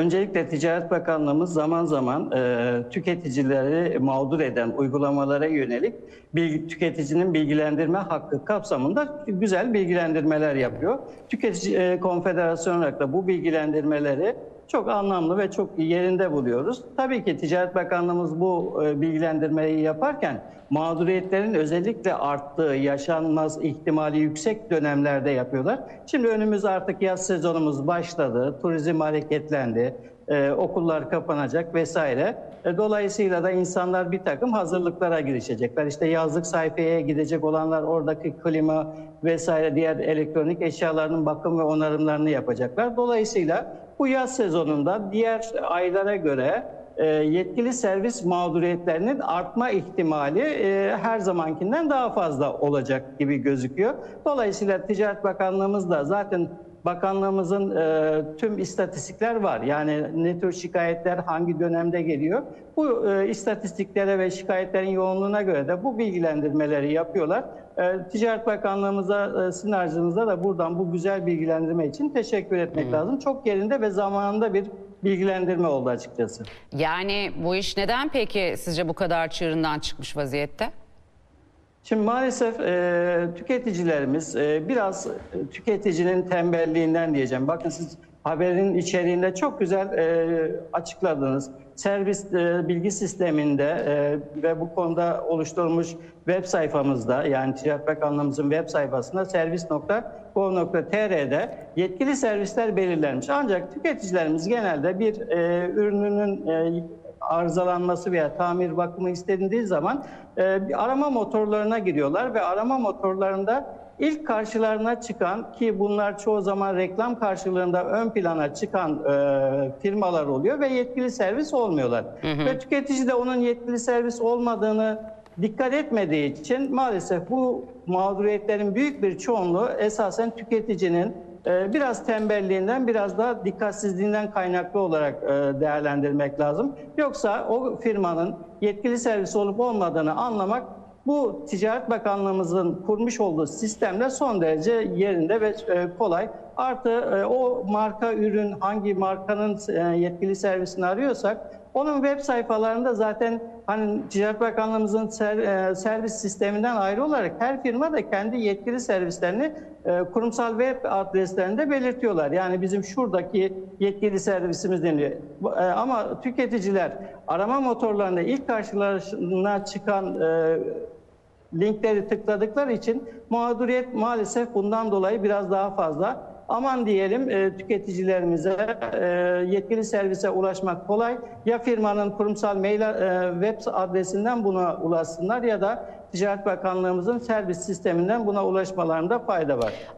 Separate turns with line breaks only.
Öncelikle Ticaret Bakanlığımız zaman zaman e, tüketicileri mağdur eden uygulamalara yönelik bilgi, tüketicinin bilgilendirme hakkı kapsamında güzel bilgilendirmeler yapıyor. Tüketici e, Konfederasyonu olarak da bu bilgilendirmeleri çok anlamlı ve çok yerinde buluyoruz. Tabii ki Ticaret Bakanlığımız bu e, bilgilendirmeyi yaparken mağduriyetlerin özellikle arttığı, yaşanmaz ihtimali yüksek dönemlerde yapıyorlar. Şimdi önümüz artık yaz sezonumuz başladı, turizm hareketlendi, e, okullar kapanacak vesaire. E, dolayısıyla da insanlar bir takım hazırlıklara girişecekler. İşte yazlık sayfaya gidecek olanlar oradaki klima vesaire diğer elektronik eşyalarının bakım ve onarımlarını yapacaklar. Dolayısıyla bu yaz sezonunda diğer aylara göre e, yetkili servis mağduriyetlerinin artma ihtimali e, her zamankinden daha fazla olacak gibi gözüküyor. Dolayısıyla Ticaret Bakanlığımız da zaten bakanlığımızın e, tüm istatistikler var. Yani ne tür şikayetler hangi dönemde geliyor. Bu e, istatistiklere ve şikayetlerin yoğunluğuna göre de bu bilgilendirmeleri yapıyorlar. E, Ticaret Bakanlığımıza, e, sizin aracınıza da buradan bu güzel bilgilendirme için teşekkür etmek lazım. Çok yerinde ve zamanında bir bilgilendirme oldu açıkçası.
Yani bu iş neden peki sizce bu kadar çığırından çıkmış vaziyette?
Şimdi maalesef e, tüketicilerimiz e, biraz tüketicinin tembelliğinden diyeceğim. Bakın siz haberin içeriğinde çok güzel e, açıkladınız. Servis e, bilgi sisteminde e, ve bu konuda oluşturulmuş web sayfamızda yani Ticaret Bakanlığımızın web sayfasında servis.gov.tr'de yetkili servisler belirlenmiş. Ancak tüketicilerimiz genelde bir e, ürününün e, arızalanması veya tamir bakımı istendiği zaman e, bir arama motorlarına giriyorlar ve arama motorlarında ilk karşılarına çıkan ki bunlar çoğu zaman reklam karşılığında ön plana çıkan e, firmalar oluyor ve yetkili servis olmuyorlar. Ve tüketici de onun yetkili servis olmadığını dikkat etmediği için maalesef bu mağduriyetlerin büyük bir çoğunluğu esasen tüketicinin e, biraz tembelliğinden biraz da dikkatsizliğinden kaynaklı olarak e, değerlendirmek lazım. Yoksa o firmanın yetkili servis olup olmadığını anlamak bu Ticaret Bakanlığımızın kurmuş olduğu sistemle son derece yerinde ve e, kolay. Artı o marka ürün hangi markanın yetkili servisini arıyorsak onun web sayfalarında zaten hani Ticaret Bakanlığımızın ser- e, servis sisteminden ayrı olarak her firma da kendi yetkili servislerini e, kurumsal web adreslerinde belirtiyorlar. Yani bizim şuradaki yetkili servisimiz deniliyor. Bu- e, Ama tüketiciler arama motorlarında ilk karşılarına çıkan e, linkleri tıkladıkları için mağduriyet maalesef bundan dolayı biraz daha fazla. Aman diyelim e, tüketicilerimize e, yetkili servise ulaşmak kolay. Ya firmanın kurumsal mail e, web adresinden buna ulaşsınlar ya da Ticaret Bakanlığımızın servis sisteminden buna ulaşmalarında fayda var.